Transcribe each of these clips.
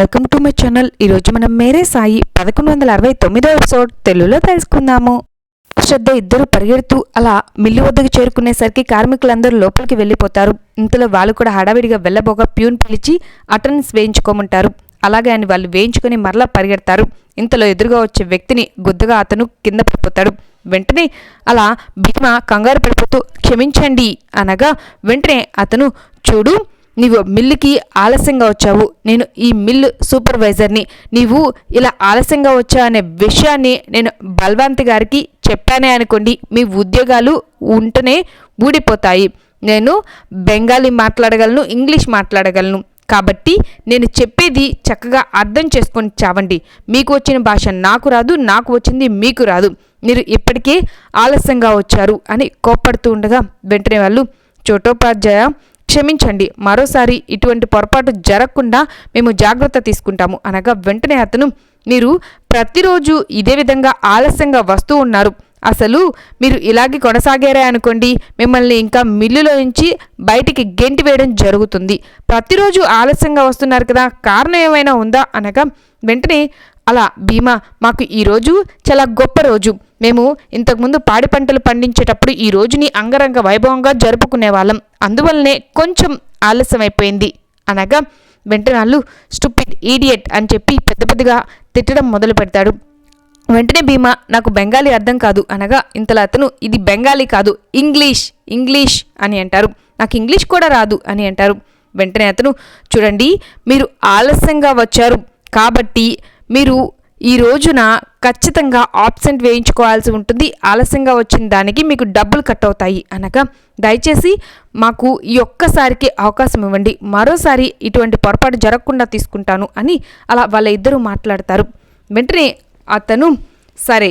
Welcome to my channel ఈరోజు మనం మేరే సాయి పదకొండు వందల అరవై తొమ్మిదో ఎపిసోడ్ తెలుగులో తెలుసుకుందాము. శ్రద్ధ ఇద్దరు పరిగెడుతూ అలా మిల్లు వద్దకు చేరుకునేసరికి కార్మికులందరూ లోపలికి వెళ్ళిపోతారు. ఇంతలో వాళ్ళు కూడా హడావిడిగా వెళ్ళబోగా ప్యూన్ పిలిచి అటెండెన్స్ వేయించుకోమంటారు. అలాగే అని వాళ్ళు వేయించుకొని మరలా పరిగెడతారు. ఇంతలో ఎదురుగా వచ్చే వ్యక్తిని గుద్దగా అతను కింద పడిపోతాడు. వెంటనే అలా భీమా కంగారు పడిపోతూ క్షమించండి అనగా వెంటనే అతను చూడు నీవు మిల్లుకి ఆలస్యంగా వచ్చావు. నేను ఈ మిల్లు సూపర్వైజర్ని. నీవు ఇలా ఆలస్యంగా వచ్చా అనే విషయాన్ని నేను బల్వంత్ గారికి చెప్పానే అనుకోండి మీ ఉద్యోగాలు ఉంటేనే ఊడిపోతాయి. నేను బెంగాలీ మాట్లాడగలను ఇంగ్లీష్ మాట్లాడగలను. కాబట్టి నేను చెప్పేది చక్కగా అర్థం చేసుకొని చావండి. మీకు వచ్చిన భాష నాకు రాదు నాకు వచ్చింది మీకు రాదు. మీరు ఇప్పటికే ఆలస్యంగా వచ్చారు అని కోప్పడుతూ ఉండగా వెంటనే వాళ్ళు చోటోపాధ్యాయ క్షమించండి. మరోసారి ఇటువంటి పొరపాటు జరగకుండా మేము జాగ్రత్త తీసుకుంటాము. అనగా వెంటనే అతను మీరు ప్రతిరోజు ఇదే విధంగా ఆలస్యంగా వస్తూ ఉన్నారు. అసలు మీరు ఇలాగే కొనసాగారే అనుకోండి. మిమ్మల్ని ఇంకా మిల్లులో నుంచి బయటికి గెంటి వేయడం జరుగుతుంది. ప్రతిరోజు ఆలస్యంగా వస్తున్నారు కదా కారణం ఏమైనా ఉందా? అనగా వెంటనే అలా భీమా మాకు ఈరోజు చాలా గొప్ప రోజు. మేము ఇంతకుముందు పాడి పంటలు పండించేటప్పుడు ఈ రోజుని అంగరంగ వైభవంగా జరుపుకునే వాళ్ళం అందువల్లనే కొంచెం ఆలస్యం అయిపోయింది అనగా వెంటనే వాళ్ళు స్టూపిడ్ ఈడియట్ అని చెప్పి పెద్ద పెద్దగా తిట్టడం మొదలు పెడతాడు. వెంటనే భీమా నాకు బెంగాలీ అర్థం కాదు. అనగా ఇంతలో అతను ఇది బెంగాలీ కాదు ఇంగ్లీష్ ఇంగ్లీష్ అని అంటారు. నాకు ఇంగ్లీష్ కూడా రాదు అని అంటారు. వెంటనే అతను చూడండి మీరు ఆలస్యంగా వచ్చారు. కాబట్టి మీరు ఈ రోజున ఖచ్చితంగా ఆబ్సెంట్ వేయించుకోవాల్సి ఉంటుంది. ఆలస్యంగా వచ్చిన దానికి మీకు డబ్బులు కట్ అవుతాయి అనగా దయచేసి మాకు ఈ ఒక్కసారికి అవకాశం ఇవ్వండి. మరోసారి ఇటువంటి పొరపాటు జరగకుండా తీసుకుంటాను అని అలా వాళ్ళ ఇద్దరూ మాట్లాడతారు. వెంటనే అతను సరే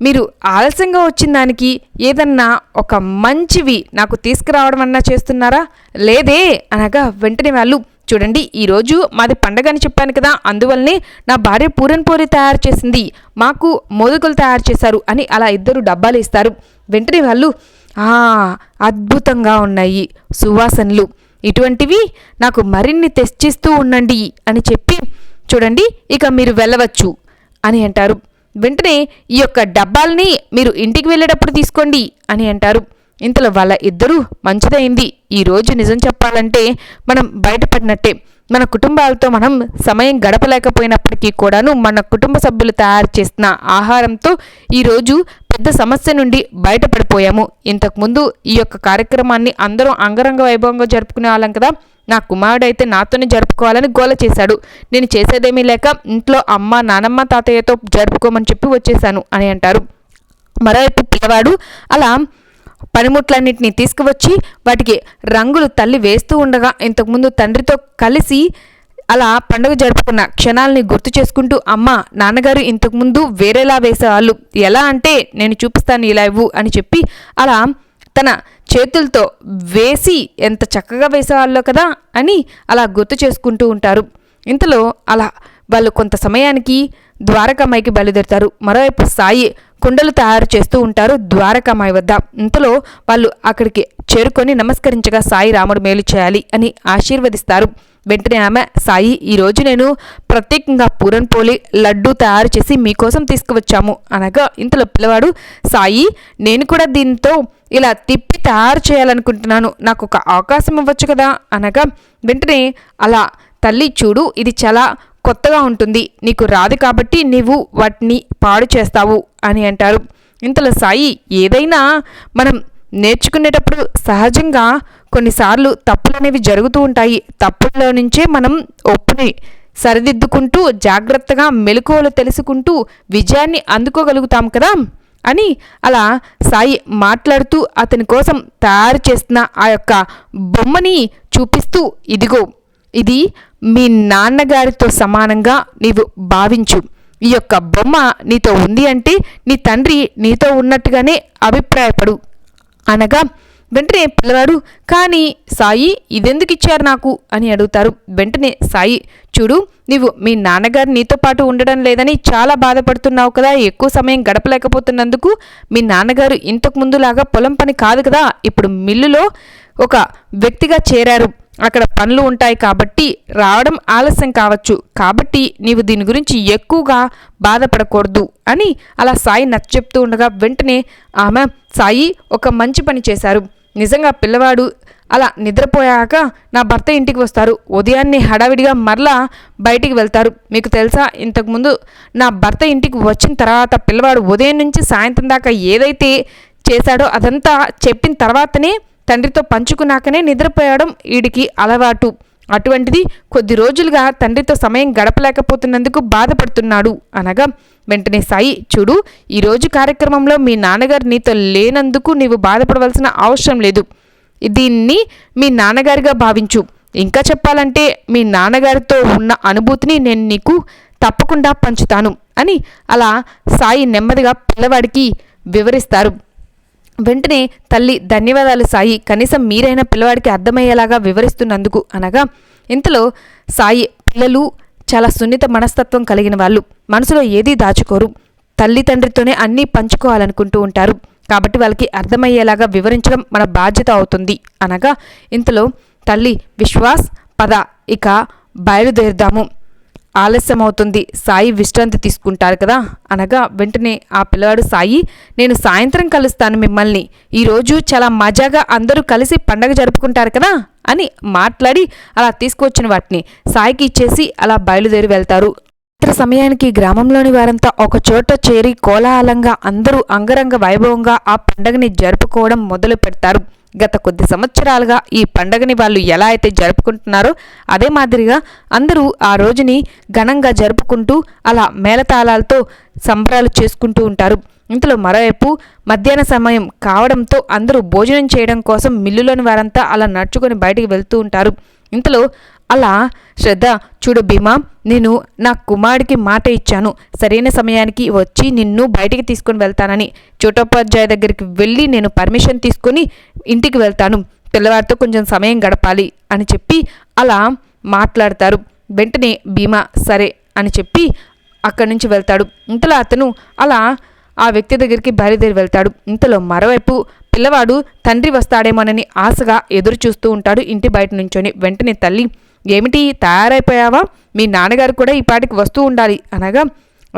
మీరు ఆలస్యంగా వచ్చిన దానికి ఏదన్నా ఒక మంచివి నాకు తీసుకురావడం అన్నా చేస్తున్నారా? లేదే అనగా వెంటనే వాళ్ళు చూడండి ఈరోజు మాది పండగ అని చెప్పాను కదా అందువల్లనే నా భార్య పూరన్ పూరి తయారు చేసింది. మాకు మోదకులు తయారు చేశారు అని అలా ఇద్దరు డబ్బాలు ఇస్తారు. వెంటనే వాళ్ళు అద్భుతంగా ఉన్నాయి సువాసనలు. ఇటువంటివి నాకు మరిన్ని తెచ్చిస్తూ ఉండండి అని చెప్పి చూడండి ఇక మీరు వెళ్ళవచ్చు అని అంటారు. వెంటనే ఈ యొక్క డబ్బాల్ని మీరు ఇంటికి వెళ్ళేటప్పుడు తీసుకోండి అని అంటారు. ఇంతలో వాళ్ళ ఇద్దరూ మంచిదైంది. ఈరోజు నిజం చెప్పాలంటే మనం బయటపడినట్టే. మన కుటుంబాలతో మనం సమయం గడపలేకపోయినప్పటికీ కూడాను మన కుటుంబ సభ్యులు తయారు చేసిన ఆహారంతో ఈరోజు పెద్ద సమస్య నుండి బయటపడిపోయాము. ఇంతకుముందు ఈ యొక్క కార్యక్రమాన్ని అందరం అంగరంగ వైభవంగా జరుపుకునే వాళ్ళం కదా. నా కుమారుడైతే నాతోనే జరుపుకోవాలని గోల చేశాడు. నేను చేసేదేమీ లేక ఇంట్లో అమ్మ నానమ్మ తాతయ్యతో జరుపుకోమని చెప్పి వచ్చేశాను అని అంటారు. మరోవైపు పిల్లవాడు అలా పనిముట్లన్నింటినీ తీసుకువచ్చి వాటికి రంగులు తల్లి వేస్తూ ఉండగా ఇంతకుముందు తండ్రితో కలిసి అలా పండుగ జరుపుకున్న క్షణాలని గుర్తు చేసుకుంటూ అమ్మ నాన్నగారు ఇంతకుముందు వేరేలా వేసేవాళ్ళు. ఎలా అంటే నేను చూపిస్తాను ఇలా ఇవ్వు అని చెప్పి అలా తన చేతులతో వేసి ఎంత చక్కగా వేసేవాళ్ళో కదా అని అలా గుర్తు చేసుకుంటూ ఉంటారు. ఇంతలో అలా వాళ్ళు కొంత సమయానికి ద్వారకమ్మాయికి బయలుదేరుతారు. మరోవైపు సాయి కుండలు తయారు చేస్తూ ఉంటారు ద్వారకామాయి వద్ద. ఇంతలో వాళ్ళు అక్కడికి చేరుకొని నమస్కరించగా సాయి రాముడు మేలు చేయాలి అని ఆశీర్వదిస్తారు. వెంటనే ఆమె సాయి ఈరోజు నేను ప్రత్యేకంగా పూరన్ పోలి లడ్డు తయారు చేసి మీకోసం తీసుకువచ్చాము. అనగా ఇంతలో పిల్లవాడు సాయి నేను కూడా దీంతో ఇలా తిప్పి తయారు చేయాలనుకుంటున్నాను. నాకు ఒక అవకాశం ఇవ్వచ్చు కదా? అనగా వెంటనే అలా తల్లి చూడు ఇది చాలా కొత్తగా ఉంటుంది. నీకు రాదు కాబట్టి నీవు వాటిని పాడు చేస్తావు అని అంటారు. ఇంతలో సాయి ఏదైనా మనం నేర్చుకునేటప్పుడు సహజంగా కొన్నిసార్లు తప్పులు అనేవి జరుగుతూ ఉంటాయి. తప్పుల్లో నుంచే మనం ఒప్పుని సరిదిద్దుకుంటూ జాగ్రత్తగా మెలకువలు తెలుసుకుంటూ విజయాన్ని అందుకోగలుగుతాం కదా? అని అలా సాయి మాట్లాడుతూ అతని కోసం తయారు చేసిన ఆ యొక్క బొమ్మని చూపిస్తూ ఇదిగో ఇది మీ నాన్నగారితో సమానంగా నీవు భావించు. ఈ యొక్క బొమ్మ నీతో ఉంది అంటే నీ తండ్రి నీతో ఉన్నట్టుగానే అభిప్రాయపడు. అనగా వెంటనే పిల్లవాడు కానీ సాయి ఇదెందుకు ఇచ్చారు నాకు? అని అడుగుతారు. వెంటనే సాయి చూడు నీవు మీ నాన్నగారు నీతో పాటు ఉండడం లేదని చాలా బాధపడుతున్నావు కదా ఎక్కువ సమయం గడపలేకపోతున్నందుకు మీ నాన్నగారు ఇంతకు ముందులాగా పొలం పని కాదు కదా ఇప్పుడు మిల్లులో ఒక వ్యక్తిగా చేరారు. అక్కడ పనులు ఉంటాయి కాబట్టి రావడం ఆలస్యం కావచ్చు. కాబట్టి నీవు దీని గురించి ఎక్కువగా బాధపడకూడదు అని అలా సాయి నచ్చ చెప్తూ ఉండగా వెంటనే ఆమె సాయి ఒక మంచి పని చేశారు. నిజంగా పిల్లవాడు. అలా నిద్రపోయాక నా భర్త ఇంటికి వస్తారు. ఉదయాన్నే హడావిడిగా మరలా బయటికి వెళ్తారు. మీకు తెలుసా ఇంతకుముందు నా భర్త ఇంటికి వచ్చిన తర్వాత పిల్లవాడు ఉదయం నుంచి సాయంత్రం దాకా ఏదైతే చేశాడో అదంతా చెప్పిన తర్వాతనే తండ్రితో పంచుకున్నాకనే నిద్రపోయడం వీడికి అలవాటు. అటువంటిది కొద్ది రోజులుగా తండ్రితో సమయం గడపలేకపోతున్నందుకు బాధపడుతున్నాడు. అనగా వెంటనే సాయి చూడు ఈరోజు కార్యక్రమంలో మీ నాన్నగారు నీతో లేనందుకు నీవు బాధపడవలసిన అవసరం లేదు. దీన్ని మీ నాన్నగారిగా భావించు. ఇంకా చెప్పాలంటే మీ నాన్నగారితో ఉన్న అనుభూతిని నేను నీకు తప్పకుండా పంచుతాను అని అలా సాయి నెమ్మదిగా పిల్లవాడికి వివరిస్తారు. వెంటనే తల్లి ధన్యవాదాలు సాయి. కనీసం మీరైనా పిల్లవాడికి అర్థమయ్యేలాగా వివరిస్తున్నందుకు అనగా ఇంతలో సాయి పిల్లలు చాలా సున్నిత మనస్తత్వం కలిగిన వాళ్ళు. మనసులో ఏదీ దాచుకోరు. తల్లి తండ్రితోనే అన్నీ పంచుకోవాలనుకుంటూ ఉంటారు. కాబట్టి వాళ్ళకి అర్థమయ్యేలాగా వివరించడం మన బాధ్యత అవుతుంది. అనగా ఇంతలో తల్లి విశ్వాస్ పద. ఇక బయలుదేరుదాము. ఆలస్యం అవుతుంది సాయి విశ్రాంతి తీసుకుంటారు కదా? అనగా వెంటనే ఆ పిల్లవాడు సాయి నేను సాయంత్రం కలుస్తాను మిమ్మల్ని. ఈరోజు చాలా మజాగా అందరూ కలిసి పండగ జరుపుకుంటారు కదా? అని మాట్లాడి అలా తీసుకొచ్చిన వాటిని సాయికి ఇచ్చేసి అలా బయలుదేరి వెళ్తారు. ఇతర సమయానికి గ్రామంలోని వారంతా ఒక చోట చేరి కోలాహలంగా అందరూ అంగరంగ వైభవంగా ఆ పండగని జరుపుకోవడం మొదలు పెడతారు గత కొద్ది సంవత్సరాలుగా ఈ పండగని వాళ్ళు ఎలా అయితే జరుపుకుంటున్నారో అదే మాదిరిగా అందరూ ఆ రోజుని ఘనంగా జరుపుకుంటూ అలా మేళతాళాలతో సంబరాలు చేసుకుంటూ ఉంటారు. ఇంతలో మరోవైపు మధ్యాహ్న సమయం కావడంతో అందరూ భోజనం చేయడం కోసం మిల్లులోని వారంతా అలా నడుచుకొని బయటికి వెళ్తూ ఉంటారు. ఇంతలో అలా శ్రద్ధ చూడు భీమా నేను నా కుమారుడికి మాట ఇచ్చాను. సరైన సమయానికి వచ్చి నిన్ను బయటికి తీసుకొని వెళ్తానని. చోటోపాధ్యాయ దగ్గరికి వెళ్ళి నేను పర్మిషన్ తీసుకొని ఇంటికి వెళ్తాను. పిల్లవారితో కొంచెం సమయం గడపాలి అని చెప్పి అలా మాట్లాడతారు. వెంటనే భీమా సరే అని చెప్పి అక్కడి నుంచి వెళ్తాడు. ఇంతలో అతను అలా ఆ వ్యక్తి దగ్గరికి బయలుదేరి వెళ్తాడు. ఇంతలో మరోవైపు పిల్లవాడు తండ్రి వస్తాడేమోనని ఆశగా ఎదురు చూస్తూ ఉంటాడు ఇంటి బయట నుంచొని. వెంటనే తల్లి ఏమిటి తయారైపోయావా? మీ నాన్నగారు కూడా ఈ పాటికి వస్తూ ఉండాలి. అనగా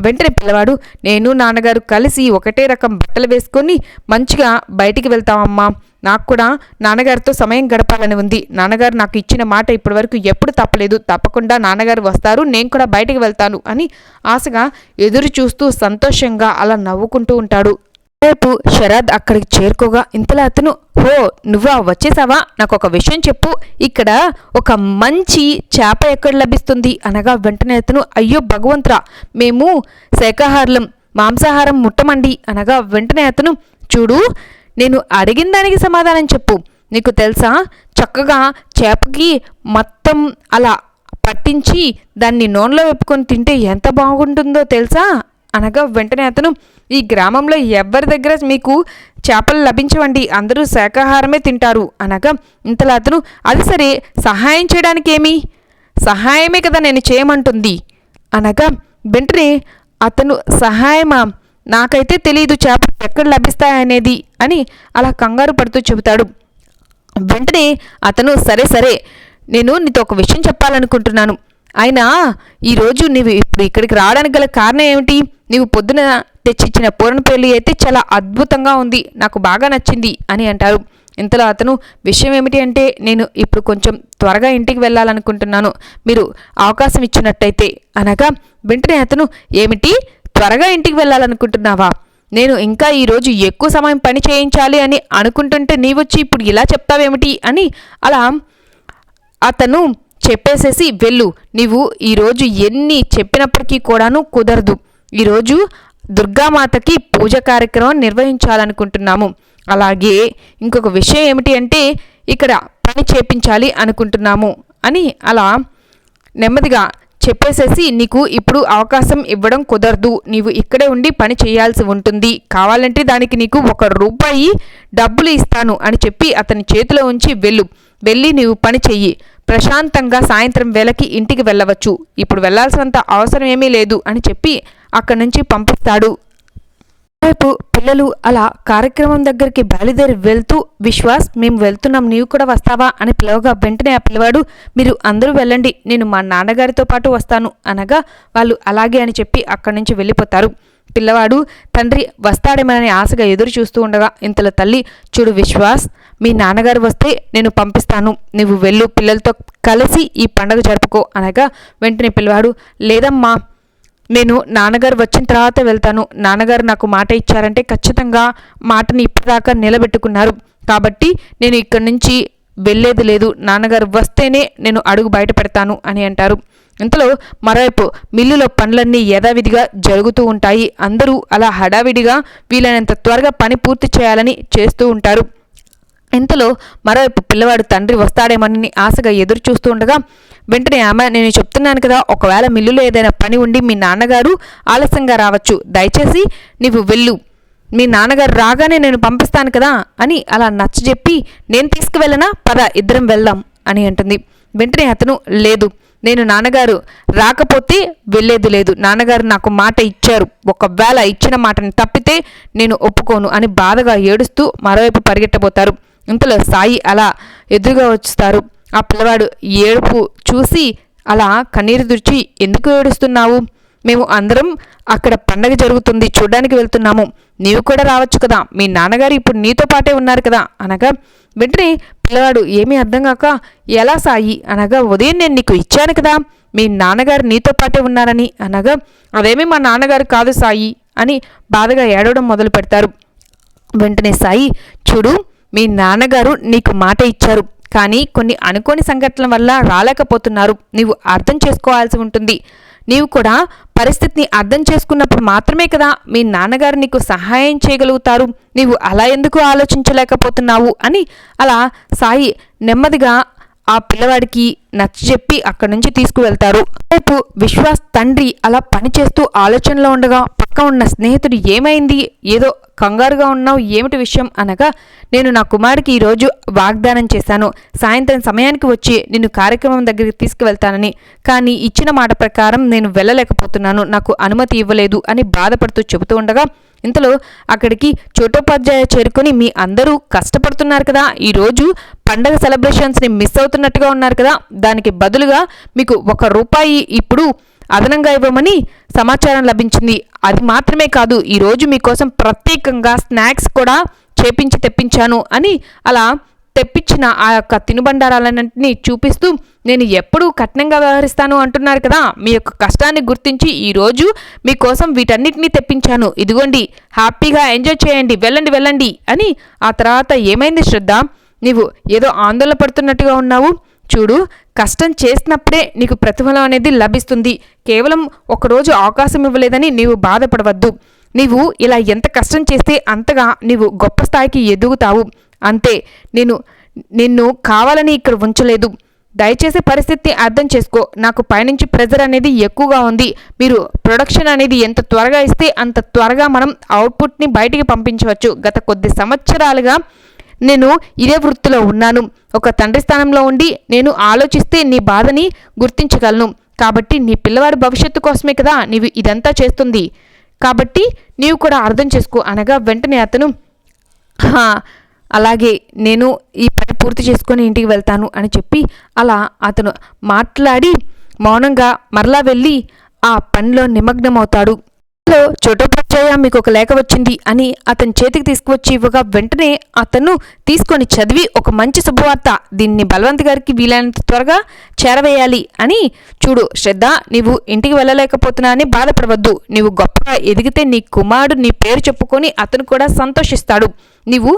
వెంటనే పిల్లవాడు నేను నాన్నగారు కలిసి ఒకటే రకం బట్టలు వేసుకొని మంచిగా బయటికి వెళ్తామమ్మా. నాకు కూడా నాన్నగారితో సమయం గడపాలని ఉంది. నాన్నగారు నాకు ఇచ్చిన మాట ఇప్పటివరకు ఎప్పుడు తప్పలేదు. తప్పకుండా నాన్నగారు వస్తారు నేను కూడా బయటికి వెళ్తాను అని ఆశగా ఎదురు చూస్తూ సంతోషంగా అలా నవ్వుకుంటూ ఉంటాడు. రేపు శరద్ అక్కడికి చేరుకోగా ఇంతలో అతను హో నువ్వా వచ్చేసావా? నాకు ఒక విషయం చెప్పు. ఇక్కడ ఒక మంచి చేప ఎక్కడ లభిస్తుంది? అనగా వెంటనే అతను అయ్యో భగవంతురా మేము శాఖాహారం మాంసాహారం ముట్టమండి. అనగా వెంటనే అతను చూడు నేను అడిగిన దానికి సమాధానం చెప్పు. నీకు తెలుసా? చక్కగా చేపకి మొత్తం అలా పట్టించి దాన్ని నూనెలో వెప్పుకొని తింటే ఎంత బాగుంటుందో తెలుసా? అనగా వెంటనే అతను ఈ గ్రామంలో ఎవరి దగ్గర మీకు చేపలు లభించవండి అందరూ శాకాహారమే తింటారు అనగా ఇంతలో అతను అది సరే సహాయం చేయడానికి ఏమి సహాయమే కదా నేను చేయమంటుంది అనగా వెంటనే అతను సహాయమా? నాకైతే తెలియదు చేపలు ఎక్కడ లభిస్తాయనేది అని అలా కంగారు పడుతూ చెబుతాడు. వెంటనే అతను సరే సరే నేను నీతో ఒక విషయం చెప్పాలనుకుంటున్నాను. అయినా ఈరోజు నీవు ఇప్పుడు ఇక్కడికి రావడానికి గల కారణం ఏమిటి? నీవు పొద్దున తెచ్చిచ్చిన పూరణపల్లి అయితే చాలా అద్భుతంగా ఉంది నాకు బాగా నచ్చింది అని అంటారు. ఇంతలో అతను విషయం ఏమిటి అంటే నేను ఇప్పుడు కొంచెం త్వరగా ఇంటికి వెళ్ళాలనుకుంటున్నాను మీరు అవకాశం ఇచ్చినట్టయితే అనగా వెంటనే అతను ఏమిటి? త్వరగా ఇంటికి వెళ్ళాలనుకుంటున్నావా? నేను ఇంకా ఈరోజు ఎక్కువ సమయం పని చేయించాలి అని అనుకుంటుంటే నీవొచ్చి ఇప్పుడు ఇలా చెప్తావేమిటి? అని అలా అతను చెప్పేసేసి వెళ్ళు నీవు ఈరోజు ఎన్ని చెప్పినప్పటికీ కూడాను కుదరదు. ఈరోజు దుర్గామాతకి పూజ కార్యక్రమం నిర్వహించాలనుకుంటున్నాము. అలాగే ఇంకొక విషయం ఏమిటి అంటే ఇక్కడ పని చేపించాలి అనుకుంటున్నాము అని అలా నెమ్మదిగా చెప్పేసేసి నీకు ఇప్పుడు అవకాశం ఇవ్వడం కుదరదు. నీవు ఇక్కడే ఉండి పని చేయాల్సి ఉంటుంది. కావాలంటే దానికి నీకు ఒక రూపాయి డబ్బులు ఇస్తాను అని చెప్పి అతని చేతిలో ఉంచి వెళ్ళు. వెళ్ళి నీవు పని చెయ్యి. ప్రశాంతంగా సాయంత్రం వేళకి ఇంటికి వెళ్ళవచ్చు. ఇప్పుడు వెళ్ళాల్సినంత అవసరం ఏమీ లేదు అని చెప్పి అక్కడి నుంచి పంపిస్తాడు. రేపు పిల్లలు అలా కార్యక్రమం దగ్గరికి బయలుదేరి వెళ్తూ విశ్వాస్ మేము వెళ్తున్నాం నీవు కూడా వస్తావా? అని పిలవగా వెంటనే ఆ పిల్లవాడు మీరు అందరూ వెళ్ళండి నేను మా నాన్నగారితో పాటు వస్తాను. అనగా వాళ్ళు అలాగే అని చెప్పి అక్కడి నుంచి వెళ్ళిపోతారు. పిల్లవాడు తండ్రి వస్తాడేమోనని ఆశగా ఎదురు చూస్తూ ఉండగా ఇంతలో తల్లి చూడు విశ్వాస్ మీ నాన్నగారు వస్తే నేను పంపిస్తాను. నువ్వు వెళ్ళు పిల్లలతో కలిసి ఈ పండగ జరుపుకో అనగా వెంటనే పిల్లవాడు లేదమ్మా నేను నాన్నగారు వచ్చిన తర్వాత వెళ్తాను. నాన్నగారు నాకు మాట ఇచ్చారంటే ఖచ్చితంగా మాటని ఇప్పటిదాకా నిలబెట్టుకున్నారు. కాబట్టి నేను ఇక్కడి నుంచి వెళ్ళేది లేదు. నాన్నగారు వస్తేనే నేను అడుగు బయట పెడతాను అని అంటారు. ఇంతలో మరోవైపు మిల్లులో పనులన్నీ యథావిధిగా జరుగుతూ ఉంటాయి. అందరూ అలా హడావిడిగా వీలైనంత త్వరగా పని పూర్తి చేయాలని చేస్తూ ఉంటారు. ఇంతలో మరోవైపు పిల్లవాడు తండ్రి వస్తాడేమని ఆశగా ఎదురు చూస్తూ ఉండగా వెంటనే ఆమె నేను చెప్తున్నాను కదా ఒకవేళ మిల్లులో ఏదైనా పని ఉండి మీ నాన్నగారు ఆలస్యంగా రావచ్చు. దయచేసి నీవు వెళ్ళు. మీ నాన్నగారు రాగానే నేను పంపిస్తాను కదా అని అలా నచ్చజెప్పి నేను తీసుకువెళ్ళనా? పద ఇద్దరం వెళ్దాం అని అంటుంది. వెంటనే అతను లేదు. నేను నాన్నగారు రాకపోతే వెళ్ళేది లేదు. నాన్నగారు నాకు మాట ఇచ్చారు. ఒకవేళ ఇచ్చిన మాటని తప్పితే నేను ఒప్పుకోను అని బాధగా ఏడుస్తూ మరోవైపు పరిగెట్టబోతారు ఇంతలో సాయి అలా ఎదురుగా వస్తారు ఆ పిల్లవాడు ఏడుపు చూసి అలా కన్నీరు తుడిచి ఎందుకు ఏడుస్తున్నావు? మేము అందరం అక్కడ పండగ జరుగుతుంది చూడడానికి వెళ్తున్నాము. నీవు కూడా రావచ్చు కదా. మీ నాన్నగారు ఇప్పుడు నీతో పాటే ఉన్నారు కదా అనగా వెంటనే పిల్లవాడు ఏమీ అర్థం కాక ఎలా సాయి అనగా ఉదయం నేను నీకు ఇచ్చాను కదా మీ నాన్నగారు నీతో పాటే ఉన్నారని అనగా అదేమీ మా నాన్నగారు కాదు సాయి అని బాధగా ఏడవడం మొదలు పెడతారు. వెంటనే సాయి చూడు మీ నాన్నగారు నీకు మాట ఇచ్చారు కానీ కొన్ని అనుకోని సంఘటనల వల్ల రాలేకపోతున్నారు. నీవు అర్థం చేసుకోవాల్సి ఉంటుంది. నీవు కూడా పరిస్థితిని అర్థం చేసుకున్నప్పుడు మాత్రమే కదా మీ నాన్నగారు నీకు సహాయం చేయగలుగుతారు. నీవు అలా ఎందుకు ఆలోచించలేకపోతున్నావు అని అలా సాయి నెమ్మదిగా ఆ పిల్లవాడికి నచ్చజెప్పి అక్కడి నుంచి తీసుకువెళ్తారు. రేపు విశ్వాస్ తండ్రి అలా పనిచేస్తూ ఆలోచనలో ఉండగా పక్క ఉన్న స్నేహితుడు ఏమైంది? ఏదో కంగారుగా ఉన్నావు? ఏమిటి విషయం? అనగా నేను నా కుమారుడికి ఈరోజు వాగ్దానం చేశాను. సాయంత్రం సమయానికి వచ్చి నిన్ను కార్యక్రమం దగ్గరికి తీసుకువెళ్తానని. కానీ ఇచ్చిన మాట ప్రకారం నేను వెళ్ళలేకపోతున్నాను. నాకు అనుమతి ఇవ్వలేదు అని బాధపడుతూ చెబుతూ ఉండగా ఇంతలో అక్కడికి చోటోపాధ్యాయ చేరుకొని మీ అందరూ కష్టపడుతున్నారు కదా. ఈరోజు పండగ సెలబ్రేషన్స్ని మిస్ అవుతున్నట్టుగా ఉన్నారు కదా. దానికి బదులుగా మీకు ఒక రూపాయి ఇప్పుడు అదనంగా ఇవ్వమని సమాచారం లభించింది. అది మాత్రమే కాదు ఈరోజు మీకోసం ప్రత్యేకంగా స్నాక్స్ కూడా చేపించి తెప్పించాను అని అలా తెప్పించిన ఆ యొక్క తినుబండారాలన్నింటినీ చూపిస్తూ నేను ఎప్పుడూ కఠినంగా వ్యవహరిస్తాను అంటున్నారు కదా. మీ యొక్క కష్టాన్ని గుర్తించి ఈరోజు మీకోసం వీటన్నిటినీ తెప్పించాను. ఇదిగోండి హ్యాపీగా ఎంజాయ్ చేయండి వెళ్ళండి వెళ్ళండి అని ఆ తర్వాత ఏమైంది శ్రద్ధ? నీవు ఏదో ఆందోళన పడుతున్నట్టుగా ఉన్నావు. చూడు కష్టం చేసినప్పుడే నీకు ప్రతిఫలం అనేది లభిస్తుంది. కేవలం ఒకరోజు అవకాశం ఇవ్వలేదని నీవు బాధపడవద్దు. నీవు ఇలా ఎంత కష్టం చేస్తే అంతగా నీవు గొప్ప స్థాయికి ఎదుగుతావు. అంతే నేను నిన్ను కావాలని ఇక్కడ ఉంచలేదు. దయచేసి పరిస్థితి అర్థం చేసుకో. నాకు పైనుంచి ప్రెజర్ అనేది ఎక్కువగా ఉంది. మీరు ప్రొడక్షన్ అనేది ఎంత త్వరగా ఇస్తే అంత త్వరగా మనం అవుట్పుట్ని బయటికి పంపించవచ్చు. గత కొద్ది సంవత్సరాలుగా నేను ఇదే వృత్తిలో ఉన్నాను. ఒక తండ్రి స్థానంలో ఉండి నేను ఆలోచిస్తే నీ బాధని గుర్తించగలను. కాబట్టి నీ పిల్లవాడి భవిష్యత్తు కోసమే కదా నీవు ఇదంతా చేస్తుంది. కాబట్టి నీవు కూడా అర్థం చేసుకో అనగా వెంటనే అతను "హా, అలాగే నేను ఈ పని పూర్తి చేసుకొని ఇంటికి వెళ్తాను అని చెప్పి అలా అతను మాట్లాడి మౌనంగా మరలా వెళ్ళి ఆ పనిలో నిమగ్నమవుతాడు. లో చోటోపాధ్యాయ మీకు ఒక లేఖ వచ్చింది అని అతని చేతికి తీసుకువచ్చి ఇవ్వగా వెంటనే అతను తీసుకొని చదివి ఒక మంచి శుభవార్త దీన్ని బలవంత్ గారికి వీలైనంత త్వరగా చేరవేయాలి అని చూడు శ్రద్ధ నీవు ఇంటికి వెళ్ళలేకపోతున్నా అని బాధపడవద్దు. నీవు గొప్పగా ఎదిగితే నీ కుమారుడు నీ పేరు చెప్పుకొని అతను కూడా సంతోషిస్తాడు. నీవు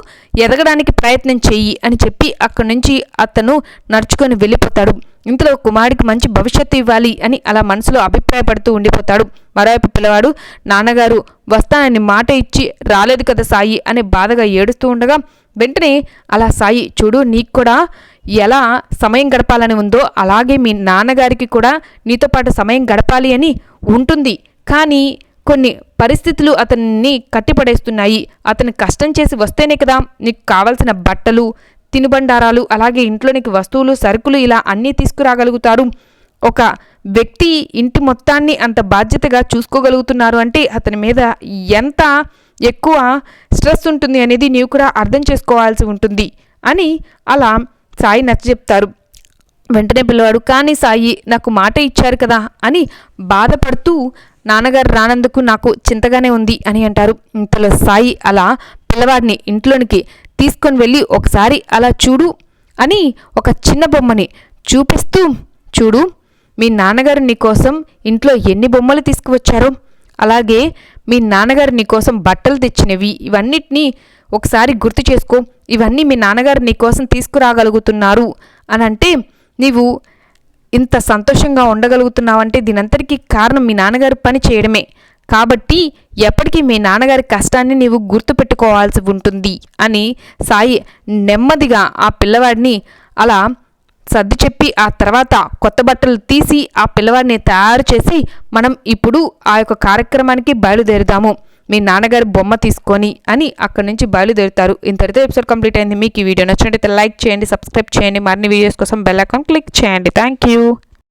ఎదగడానికి ప్రయత్నం చెయ్యి అని చెప్పి అక్కడి నుంచి అతను నడుచుకొని వెళ్ళిపోతాడు. ఇంతలో కుమారుడికి మంచి భవిష్యత్తు ఇవ్వాలి అని అలా మనసులో అభిప్రాయపడుతూ ఉండిపోతాడు. మరోవైపు పిల్లవాడు నాన్నగారు వస్తానని మాట ఇచ్చి రాలేదు కదా సాయి అని బాధగా ఏడుస్తూ ఉండగా వెంటనే అలా సాయి చూడు నీకు కూడా ఎలా సమయం గడపాలని ఉందో అలాగే మీ నాన్నగారికి కూడా నీతో పాటు సమయం గడపాలి అని ఉంటుంది. కానీ కొన్ని పరిస్థితులు అతన్ని కట్టిపడేస్తున్నాయి. అతను కష్టం చేసి వస్తేనే కదా నీకు కావలసిన బట్టలు తినుబండారాలు అలాగే ఇంట్లోనికి వస్తువులు సరుకులు ఇలా అన్నీ తీసుకురాగలుగుతారు ఒక వ్యక్తి ఇంటి మొత్తాన్ని అంత బాధ్యతగా చూసుకోగలుగుతున్నారు అంటే అతని మీద ఎంత ఎక్కువ స్ట్రెస్ ఉంటుంది అనేది నీవు కూడా అర్థం చేసుకోవాల్సి ఉంటుంది అని అలా సాయి నచ్చ చెప్తారు. వెంటనే పిల్లవాడు కానీ సాయి నాకు మాట ఇచ్చారు కదా అని బాధపడుతూ నాన్నగారు రానందుకు నాకు చింతగానే ఉంది అని అంటారు. ఇంతలో సాయి అలా పిల్లవాడిని ఇంట్లోనికి తీసుకొని వెళ్ళి ఒకసారి అలా చూడు అని ఒక చిన్న బొమ్మని చూపిస్తూ చూడు మీ నాన్నగారు నీకోసం ఇంట్లో ఎన్ని బొమ్మలు తీసుకువచ్చారో. అలాగే మీ నాన్నగారు నీకోసం బట్టలు తెచ్చినవి ఇవన్నిటినీ ఒకసారి గుర్తు చేసుకో. ఇవన్నీ మీ నాన్నగారు నీకోసం తీసుకురాగలుగుతున్నారు. అని అంటే నీవు ఇంత సంతోషంగా ఉండగలుగుతున్నావంటే దీనంతటికీ కారణం మీ నాన్నగారు పని చేయడమే. కాబట్టి ఎప్పటికీ మీ నాన్నగారి కష్టాన్ని నీవు గుర్తుపెట్టుకోవాల్సి ఉంటుంది అని సాయి నెమ్మదిగా ఆ పిల్లవాడిని అలా సర్ది చెప్పి ఆ తర్వాత కొత్త బట్టలు తీసి ఆ పిల్లవాడిని తయారు చేసి మనం ఇప్పుడు ఆ యొక్క కార్యక్రమానికి బయలుదేరుదాము. మీ నాన్నగారు బొమ్మ తీసుకొని అని అక్కడి నుంచి బయలుదేరుతారు. ఇంతటితో ఎపిసోడ్ కంప్లీట్ అయింది. మీకు ఈ వీడియో నచ్చినట్టయితే లైక్ చేయండి సబ్స్క్రైబ్ చేయండి. మరిన్ని వీడియోస్ కోసం బెల్ ఐకాన్ క్లిక్ చేయండి. Thank you